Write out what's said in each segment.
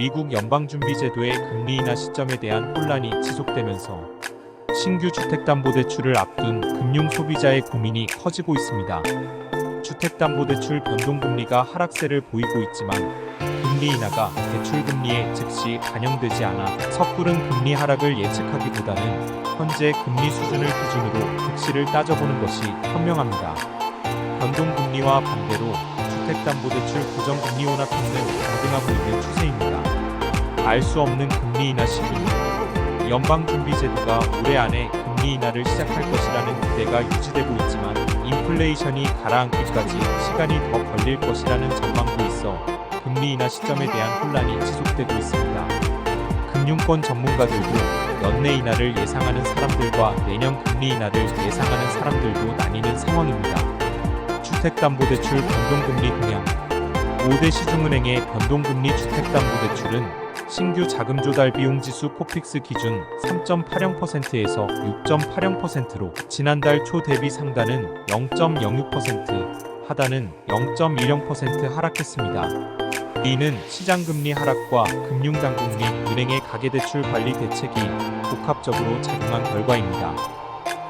미국 연방준비제도의 금리 인하 시점에 대한 혼란이 지속되면서 신규 주택담보대출을 앞둔 금융 소비자의 고민이 커지고 있습니다. 주택담보대출 변동금리가 하락세를 보이고 있지만 금리 인하가 대출금리에 즉시 반영되지 않아 섣부른 금리 하락을 예측하기보다는 현재 금리 수준을 기준으로 thực 시를 따져보는 것이 현명합니다. 변동금리와 반대로 주택담보대출 고정금리 완화 평등 강등하고 있는 추세입니다. 알 수 없는 금리 인하 시기 연방준비제도가 올해 안에 금리 인하를 시작할 것이라는 기대가 유지되고 있지만 인플레이션이 가라앉기까지 시간이 더 걸릴 것이라는 전망도 있어 금리 인하 시점에 대한 혼란이 지속되고 있습니다. 금융권 전문가들도 연내 인하를 예상하는 사람들과 내년 금리 인하를 예상하는 사람들도 나뉘는 상황입니다. 주택담보대출 변동금리 동향 5대 시중은행의 변동금리 주택담보대출은 신규 자금 조달 비용 지수 코픽스 기준 3.80%에서 6.80%로 지난달 초 대비 상단은 0.06%, 하단은 0.10% 하락했습니다. 이는 시장금리 하락과 금융당국 및 은행의 가계대출 관리 대책이 복합적으로 작용한 결과입니다.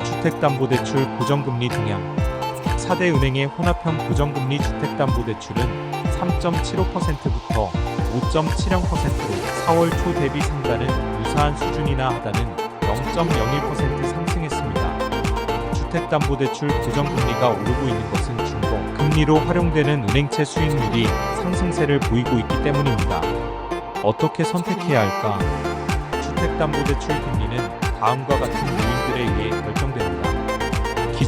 주택담보대출 고정금리 동향 4대 은행의 혼합형 고정금리 주택담보대출은 3.75%부터 5.70%로 4월 초 대비 상단은 유사한 수준이나 하단은 0.01% 상승했습니다. 주택담보대출 고정금리가 오르고 있는 것은 중공 금리로 활용되는 은행채 수익률이 상승세를 보이고 있기 때문입니다. 어떻게 선택해야 할까? 주택담보대출 금리는 다음과 같은 요인들에 의해 결정됩니다.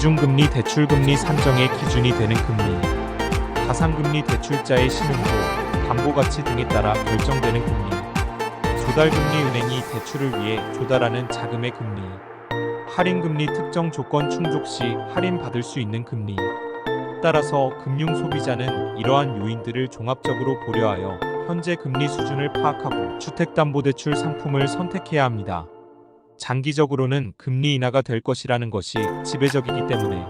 기준금리 대출금리 산정의 기준이 되는 금리 가상금리 대출자의 신용도 담보가치 등에 따라 결정되는 금리 조달금리 은행이 대출을 위해 조달하는 자금의 금리 할인금리 특정 조건 충족 시 할인받을 수 있는 금리 따라서 금융 소비자는 이러한 요인들을 종합적으로 고려하여 현재 금리 수준을 파악하고 주택담보대출 상품을 선택해야 합니다. 장기적으로는 금리 인하가 될 것이라는 것이 지배적이기 때문에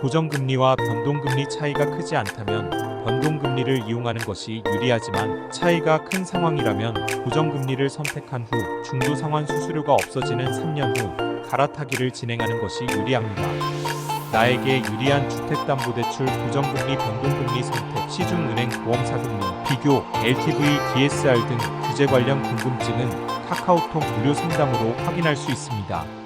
고정금리와 변동금리 차이가 크지 않다면 변동금리를 이용하는 것이 유리하지만 차이가 큰 상황이라면 고정금리를 선택한 후 중도 상환 수수료가 없어지는 3년 후 갈아타기를 진행하는 것이 유리합니다. 나에게 유리한 주택담보대출 고정금리 변동금리 선택 시중은행 보험사금리 비교 LTV DSR 등 규제 관련 궁금증은 카카오톡 무료 상담으로 확인할 수 있습니다.